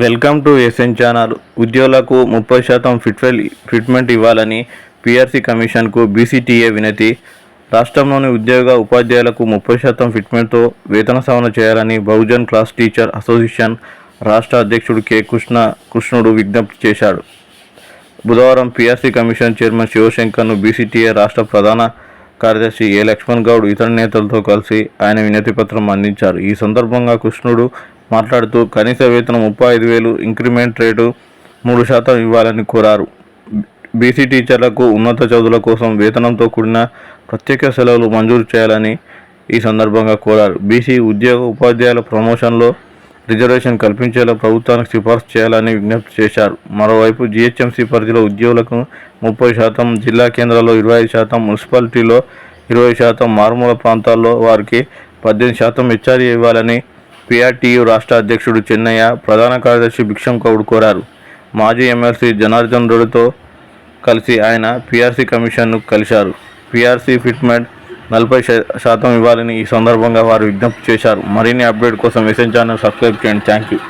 Welcome to SN channel. ఉద్యోగులకు ముప్పై శాతం ఫిట్వెల్ ఫిట్మెంట్ ఇవ్వాలని పిఆర్సీ కమిషన్కు బీసీటీఏ వినతి. రాష్ట్రంలోని ఉద్యోగ ఉపాధ్యాయులకు ముప్పై శాతం ఫిట్మెంట్తో వేతన సవరణ చేయాలని బహుజన్ క్లాస్ టీచర్ అసోసియేషన్ రాష్ట్ర అధ్యక్షుడు కె కృష్ణ కృష్ణుడు విజ్ఞప్తి చేశాడు. బుధవారం పిఆర్సీ కమిషన్ చైర్మన్ శివశంకర్ను బీసీటీఏ రాష్ట్ర ప్రధాన కార్యదర్శి ఏ లక్ష్మణ్ గౌడ్ ఇతర నేతలతో కలిసి ఆయన వినతి పత్రం అందించారు. ఈ సందర్భంగా కృష్ణుడు మాట్లాడుతూ కనీస వేతనం ముప్పై ఐదు వేలు ఇంక్రిమెంట్ రేటు మూడు శాతం ఇవ్వాలని కోరారు. బీసీ టీచర్లకు ఉన్నత చదువుల కోసం వేతనంతో కూడిన ప్రత్యేక సెలవులు మంజూరు చేయాలని ఈ సందర్భంగా కోరారు. బీసీ ఉద్యోగ ఉపాధ్యాయుల ప్రమోషన్లో రిజర్వేషన్ కల్పించేలా ప్రభుత్వానికి సిఫార్సు చేయాలని విజ్ఞప్తి చేశారు. మరోవైపు జీహెచ్ఎంసీ పరిధిలో ఉద్యోగులకు ముప్పై శాతం జిల్లా కేంద్రాల్లో ఇరవై ఐదు శాతం మున్సిపాలిటీలో ఇరవై శాతం మారుమూల ప్రాంతాల్లో వారికి పద్దెనిమిది శాతం హెచ్ఆర్ఏ ఇవ్వాలని పిఆర్టీయు రాష్ట్ర అధ్యక్షుడు చెన్నయ్య ప్రధాన కార్యదర్శి భిక్షం కౌడ్ కోరారు. మాజీ ఎమ్మెల్సీ జనార్దన్ రెడ్డితో కలిసి ఆయన పిఆర్సీ కమిషన్ను కలిశారు. పిఆర్సీ ఫిట్మెంట్ నలభై శాతం ఇవ్వాలని ఈ సందర్భంగా వారు విజ్ఞప్తి చేశారు. మరిన్ని అప్డేట్ కోసం ఎస్ఎన్ ఛానల్ సబ్స్క్రైబ్ చేయండి. Thank you